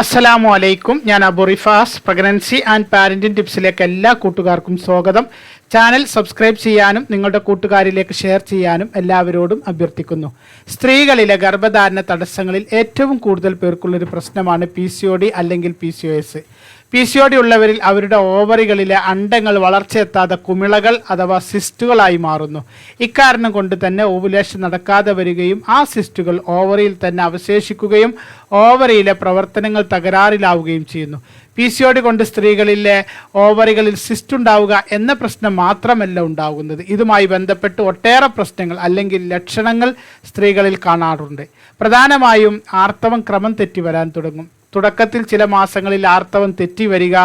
അസ്സലാമു അലൈക്കും. ഞാൻ Abu Rifas pregnancy and parenting ടിപ്സിലേക്ക് എല്ലാ കൂട്ടുകാർക്കും സ്വാഗതം. ചാനൽ സബ്സ്ക്രൈബ് ചെയ്യാനും നിങ്ങളുടെ കൂട്ടുകാരിലേക്ക് ഷെയർ ചെയ്യാനും എല്ലാവരോടും അഭ്യർത്ഥിക്കുന്നു. സ്ത്രീകളിലെ ഗർഭധാരണ തടസ്സങ്ങളിൽ ഏറ്റവും കൂടുതൽ പേർക്കുള്ളൊരു പ്രശ്നമാണ് പി അല്ലെങ്കിൽ പി പി സി ഉള്ളവരിൽ അവരുടെ ഓവറികളിലെ അണ്ടങ്ങൾ വളർച്ചയെത്താതെ കുമിളകൾ അഥവാ സിസ്റ്റുകളായി മാറുന്നു. ഇക്കാരണം കൊണ്ട് തന്നെ ഓവുലേഷൻ നടക്കാതെ വരികയും ആ സിസ്റ്റുകൾ ഓവറിയിൽ തന്നെ അവശേഷിക്കുകയും ഓവറിയിലെ പ്രവർത്തനങ്ങൾ തകരാറിലാവുകയും ചെയ്യുന്നു. പി സി ഡി കൊണ്ട് സ്ത്രീകളിലെ ഓവറികളിൽ സിസ്റ്റ് ഉണ്ടാവുക എന്ന പ്രശ്നം മാത്രമല്ല ഉണ്ടാകുന്നത്. ഇതുമായി ബന്ധപ്പെട്ട് ഒട്ടേറെ പ്രശ്നങ്ങൾ അല്ലെങ്കിൽ ലക്ഷണങ്ങൾ സ്ത്രീകളിൽ കാണാറുണ്ട്. പ്രധാനമായും ആർത്തവം ക്രമം തെറ്റി വരാൻ തുടങ്ങും. തുടക്കത്തിൽ ചില മാസങ്ങളിൽ ആർത്തവം തെറ്റി വരിക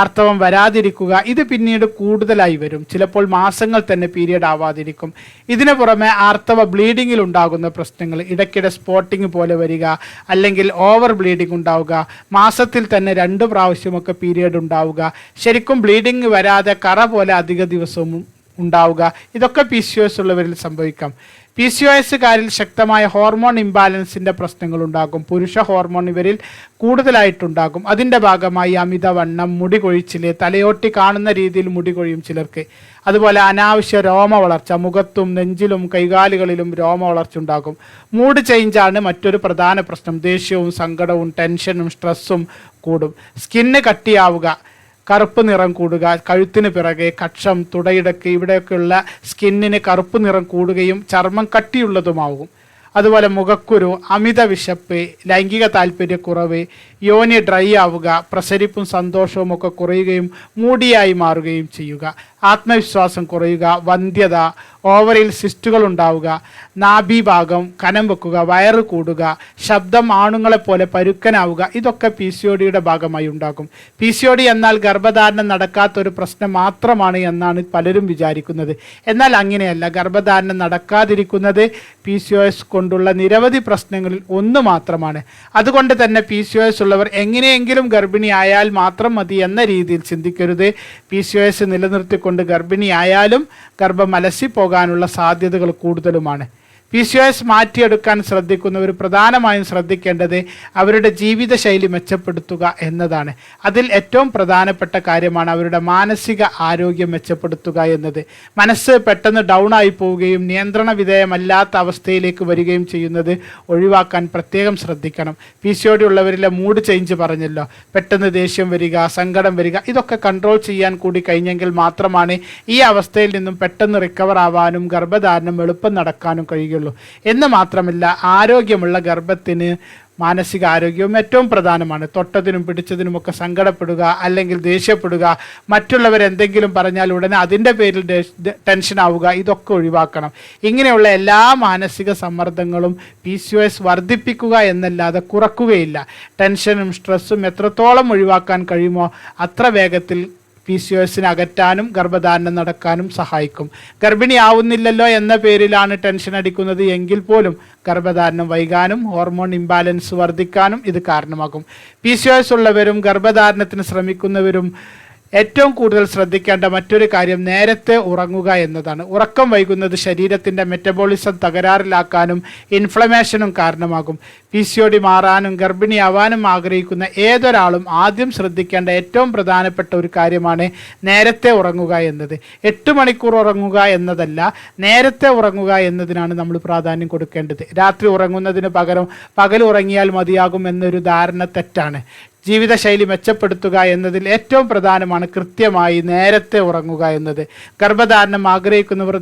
ആർത്തവം വരാതിരിക്കുക ഇത് പിന്നീട് കൂടുതലായി വരും. ചിലപ്പോൾ മാസങ്ങൾ തന്നെ പീരിയഡ് ആവാതിരിക്കും. ഇതിനു പുറമെ ആർത്തവ ബ്ലീഡിങ്ങിൽ ഉണ്ടാകുന്ന പ്രശ്നങ്ങൾ ഇടയ്ക്കിടെ സ്പോട്ടിങ് പോലെ വരിക അല്ലെങ്കിൽ ഓവർ ബ്ലീഡിംഗ് ഉണ്ടാവുക മാസത്തിൽ തന്നെ രണ്ട് പ്രാവശ്യമൊക്കെ പീരിയഡ് ഉണ്ടാവുക. ശരിക്കും ബ്ലീഡിങ് വരാതെ കറ പോലെ അധിക ദിവസവും ഉണ്ടാവുക. ഇതൊക്കെ പി സി ഒ എസ് ഉള്ളവരിൽ സംഭവിക്കാം. പി സി ഒ എസുകാരിൽ ശക്തമായ ഹോർമോൺ ഇംബാലൻസിന്റെ പ്രശ്നങ്ങൾ ഉണ്ടാകും പുരുഷ ഹോർമോൺ ഇവരിൽ കൂടുതലായിട്ടുണ്ടാകും. അതിന്റെ ഭാഗമായി അമിതവണ്ണം മുടി കൊഴിച്ചിൽ തലയോട്ടി കാണുന്ന രീതിയിൽ മുടി കൊഴിയും ചിലർക്ക്. അതുപോലെ അനാവശ്യ രോമ വളർച്ച മുഖത്തും നെഞ്ചിലും കൈകാലുകളിലും രോമ വളർച്ച ഉണ്ടാകും മൂഡ് ചേഞ്ചാണ് മറ്റൊരു പ്രധാന പ്രശ്നം. ദേഷ്യവും സങ്കടവും ടെൻഷനും സ്ട്രെസ്സും കൂടും. സ്കിന്ന് കട്ടിയാവുക. കറുപ്പ് നിറം കൂടുക കഴുത്തിന് പിറകെ കക്ഷം തുടയിടക്ക് ഇവിടെയൊക്കെയുള്ള സ്കിന്നിന് കറുപ്പ് നിറം കൂടുകയും ചർമ്മം കട്ടിയുള്ളതുമാവും. അതുപോലെ മുഖക്കുരു അമിത വിശപ്പ് ലൈംഗിക താല്പര്യക്കുറവ് യോനി ഡ്രൈ ആവുക പ്രസരിപ്പും സന്തോഷവും ഒക്കെ കുറയുകയും മൂടിയായി മാറുകയും ചെയ്യുക. ആത്മവിശ്വാസം കുറയുക വന്ധ്യത ഓവറിൽ സിസ്റ്റുകൾ ഉണ്ടാവുക നാഭീഭാഗം കനം വെക്കുക വയറ് കൂടുക ശബ്ദം ആണുങ്ങളെ പോലെ പരുക്കനാവുക ഇതൊക്കെ പി സി ഒ ഡിയുടെ ഭാഗമായി ഉണ്ടാകും. പി സി ഒ ഡി എന്നാൽ ഗർഭധാരണം നടക്കാത്തൊരു പ്രശ്നം മാത്രമാണ് എന്നാണ് പലരും വിചാരിക്കുന്നത്. എന്നാൽ അങ്ങനെയല്ല. ഗർഭധാരണം നടക്കാതിരിക്കുന്നത് പി സി ഒ എസ് കൊണ്ടുള്ള നിരവധി പ്രശ്നങ്ങളിൽ ഒന്ന് മാത്രമാണ്. അതുകൊണ്ട് തന്നെ പി സി ഒ എസ് ഉള്ളവർ എങ്ങനെയെങ്കിലും ഗർഭിണിയായാൽ മാത്രം മതി എന്ന രീതിയിൽ ചിന്തിക്കരുത്. പി സി ഒ എസ് നിലനിർത്തിക്കൊണ്ട് ഗർഭിണിയായാലും ഗർഭം അലസി പോകാനുള്ള സാധ്യതകൾ കൂടുതലുമാണ്. പി സി എസ് മാറ്റിയെടുക്കാൻ ശ്രദ്ധിക്കുന്നവർ പ്രധാനമായും ശ്രദ്ധിക്കേണ്ടത് അവരുടെ ജീവിതശൈലി മെച്ചപ്പെടുത്തുക എന്നതാണ്. അതിൽ ഏറ്റവും പ്രധാനപ്പെട്ട കാര്യമാണ് അവരുടെ മാനസിക ആരോഗ്യം മെച്ചപ്പെടുത്തുക എന്നത്. മനസ്സ് പെട്ടെന്ന് ഡൗൺ ആയി പോവുകയും നിയന്ത്രണ വിധേയമല്ലാത്ത അവസ്ഥയിലേക്ക് വരികയും ചെയ്യുന്നത് ഒഴിവാക്കാൻ പ്രത്യേകം ശ്രദ്ധിക്കണം. പി സി ഒ ഉള്ളവരിലെ മൂഡ് ചേഞ്ച് പറഞ്ഞല്ലോ. പെട്ടെന്ന് ദേഷ്യം വരിക സങ്കടം വരിക ഇതൊക്കെ കൺട്രോൾ ചെയ്യാൻ കൂടി കഴിഞ്ഞെങ്കിൽ മാത്രമാണ് ഈ അവസ്ഥയിൽ നിന്നും പെട്ടെന്ന് റിക്കവർ ആവാനും ഗർഭധാരണം എളുപ്പം നടക്കാനും കഴിയുള്ളൂ എന്ന് മാത്രമല്ല ആരോഗ്യമുള്ള ഗർഭത്തിന് മാനസിക ആരോഗ്യവും ഏറ്റവും പ്രധാനമാണ്. തൊട്ടതിനും പിടിച്ചതിനുമൊക്കെ സങ്കടപ്പെടുക അല്ലെങ്കിൽ ദേഷ്യപ്പെടുക മറ്റുള്ളവർ എന്തെങ്കിലും പറഞ്ഞാൽ ഉടനെ അതിന്റെ പേരിൽ ടെൻഷൻ ആവുക ഇതൊക്കെ ഒഴിവാക്കണം. ഇങ്ങനെയുള്ള എല്ലാ മാനസിക സമ്മർദ്ദങ്ങളും പി സി എസ് വർദ്ധിപ്പിക്കുക എന്നല്ലാതെ കുറക്കുകയില്ല. ടെൻഷനും സ്ട്രെസ്സും എത്രത്തോളം ഒഴിവാക്കാൻ കഴിയുമോ അത്ര വേഗത്തിൽ പി സി എസിനെ അകറ്റാനും ഗർഭധാരണം നടക്കാനും സഹായിക്കും. ഗർഭിണിയാവുന്നില്ലല്ലോ എന്ന പേരിലാണ് ടെൻഷൻ അടിക്കുന്നത് എങ്കിൽ പോലും ഗർഭധാരണം വൈകാനും ഹോർമോൺ ഇംബാലൻസ് വർദ്ധിക്കാനും ഇത് കാരണമാകും. പി സി എസ് ഉള്ളവരും ഗർഭധാരണത്തിന് ശ്രമിക്കുന്നവരും ഏറ്റവും കൂടുതൽ ശ്രദ്ധിക്കേണ്ട മറ്റൊരു കാര്യം നേരത്തെ ഉറങ്ങുക എന്നതാണ്. ഉറക്കം വൈകുന്നത് ശരീരത്തിന്റെ മെറ്റബോളിസം തകരാറിലാക്കാനും ഇൻഫ്ലമേഷനും കാരണമാകും. പി സി ഒ ഡി മാറാനും ഗർഭിണിയാവാനും ആഗ്രഹിക്കുന്ന ഏതൊരാളും ആദ്യം ശ്രദ്ധിക്കേണ്ട ഏറ്റവും പ്രധാനപ്പെട്ട ഒരു കാര്യമാണ് നേരത്തെ ഉറങ്ങുക എന്നത്. എട്ട് മണിക്കൂർ ഉറങ്ങുക എന്നതല്ല നേരത്തെ ഉറങ്ങുക എന്നതിനാണ് നമ്മൾ പ്രാധാന്യം കൊടുക്കേണ്ടത്. രാത്രി ഉറങ്ങുന്നതിന് പകരം പകൽ ഉറങ്ങിയാൽ മതിയാകും എന്നൊരു ധാരണ തെറ്റാണ്. ജീവിതശൈലി മെച്ചപ്പെടുത്തുക എന്നതിൽ ഏറ്റവും പ്രധാനമാണ് കൃത്യമായി നേരത്തെ ഉറങ്ങുക എന്നത്. ഗർഭധാരണം ആഗ്രഹിക്കുന്നവർ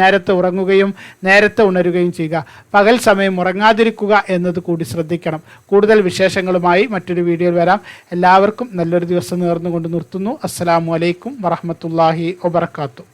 നേരത്തെ ഉറങ്ങുകയും നേരത്തെ ഉണരുകയും ചെയ്യുക. പകൽ സമയം ഉറങ്ങാതിരിക്കുക എന്നത് കൂടി ശ്രദ്ധിക്കണം. കൂടുതൽ വിശേഷങ്ങളുമായി മറ്റൊരു വീഡിയോയിൽ വരാം. എല്ലാവർക്കും നല്ലൊരു ദിവസം നേർന്നുകൊണ്ട് നിർത്തുന്നു. അസ്സാം വലൈക്കും വറഹമത്തല്ലാഹി വബർക്കാത്തു